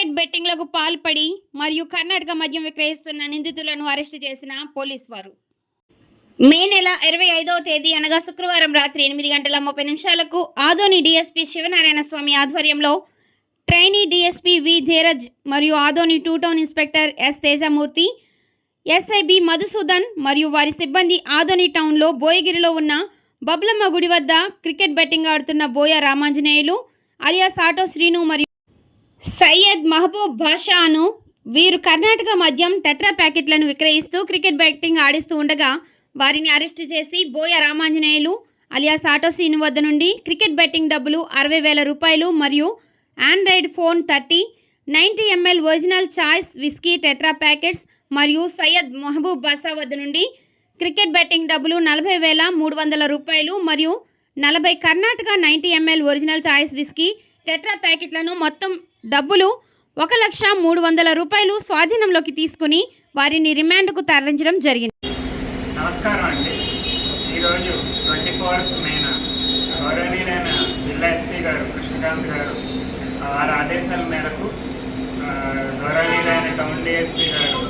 Cricket బెట్టింగ్లకు పాల్పడి మరియు కర్ణాటక మద్యం విక్రయిస్తున్న నిందితులను అరెస్టు చేసిన పోలీస్ వారు. మే నెల ఇరవై ఐదవ తేదీ అనగా శుక్రవారం రాత్రి ఎనిమిది గంటల ముప్పై నిమిషాలకు ఆదోని డిఎస్పీ శివనారాయణ స్వామి ఆధ్వర్యంలో ట్రైనీ డిఎస్పీ వి ధీరజ్ మరియు Adoni two town inspector S Tejamurthy SI B Madhusudan మరియు వారి సిబ్బంది ఆదోని టౌన్లో బోయగిరిలో ఉన్న బబ్లమ్మ గుడి వద్ద క్రికెట్ బెట్టింగ్ ఆడుతున్న బోయ రామాంజనేయులు అలియాస్ ఆటో శ్రీను మరియు సయ్యద్ మహబూబ్ బాషాను వీరు కర్ణాటక మద్యం టెట్రా ప్యాకెట్లను విక్రయిస్తూ క్రికెట్ బ్యాటింగ్ ఆడిస్తూ ఉండగా వారిని అరెస్టు చేసి బోయ రామాంజనేయులు అలియాస్ ఆటో శ్రీను వద్ద నుండి క్రికెట్ బెట్టింగ్ డబ్బులు అరవై వేల రూపాయలు మరియు android phone thirty ninety ML original choice whisky tetra packets మరియు సయ్యద్ మహబూబ్ బాషా వద్ద నుండి క్రికెట్ బెట్టింగ్ డబ్బులు నలభై వేల మూడు వందల రూపాయలు మరియు నలభై Karnataka ninety ML original choice whisky tetra ప్యాకెట్లను మొత్తం డబ్బులు ఒక లక్ష మూడు వందల రూపాయలు స్వాధీనంలోకి తీసుకుని వారిని రిమాండ్కు తరలించడం జరిగింది. నమస్కారం అండి. ఈరోజు ట్వంటీ ఫోర్త్ మేన గౌరవనీయులైన జిల్లా ఎస్పీ గారు కృష్ణకాంత్ గారు వారి ఆదేశాల మేరకు ఆ, గౌరవనీయులైన టౌన్ డిఎస్పీ గారు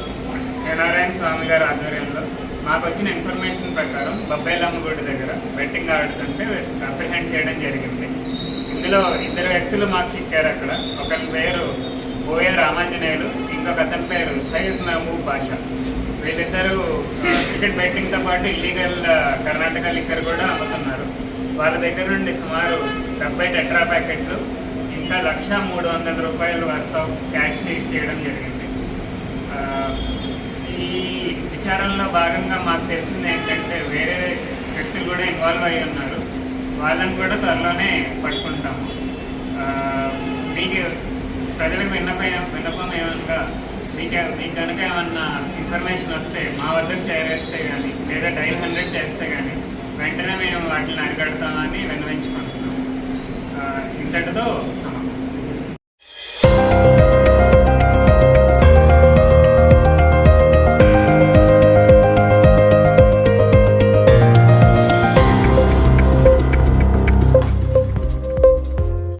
శనారాయణ స్వామి గారి ఆధ్వర్యంలో మాకు వచ్చిన ఇన్ఫర్మేషన్ ప్రకారం బొబ్బైలమ్మ గుడి దగ్గర బెట్టింగ్ ఆడుతుంటే అప్రిహెండ్ చేయడం జరిగింది. ఇందులో ఇద్దరు వ్యక్తులు మాకు చిక్కారు అక్కడ. ఒకరి పేరు బోయే రామాంజనేయులు ఇంకొక అతని పేరు సయ్యద్ మహబూబ్ బాషా. వీళ్ళిద్దరూ క్రికెట్ బ్యాటింగ్తో పాటు ఇల్లీగల్ కర్ణాటక లిక్కర్ కూడా అమ్ముతున్నారు. వాళ్ళ దగ్గర నుండి సుమారు డెబ్బై టెట్రా ప్యాకెట్లు ఇంకా లక్ష మూడు వందల రూపాయలు వర్త్ ఆఫ్ క్యాష్ సీజ్ చేయడం జరిగింది. ఈ విచారంలో భాగంగా మాకు తెలిసింది ఏంటంటే వేరే వ్యక్తులు కూడా ఇన్వాల్వ్ అయి ఉన్నారు. వాళ్ళని కూడా త్వరలోనే పట్టుకుంటాము. మీకు ప్రజలకు విన్నపం విన్నపం ఏమనగా మీకు మీకు కనుక ఏమన్నా ఇన్ఫర్మేషన్ వస్తే మా వద్దకు చేరేస్తే కానీ లేదా డైల్ హండ్రెడ్ చేస్తే కానీ వెంటనే మేము వాటిని అరికడతామని విన్నవించుకుంటున్నాం ఇంతటితో సమాధానం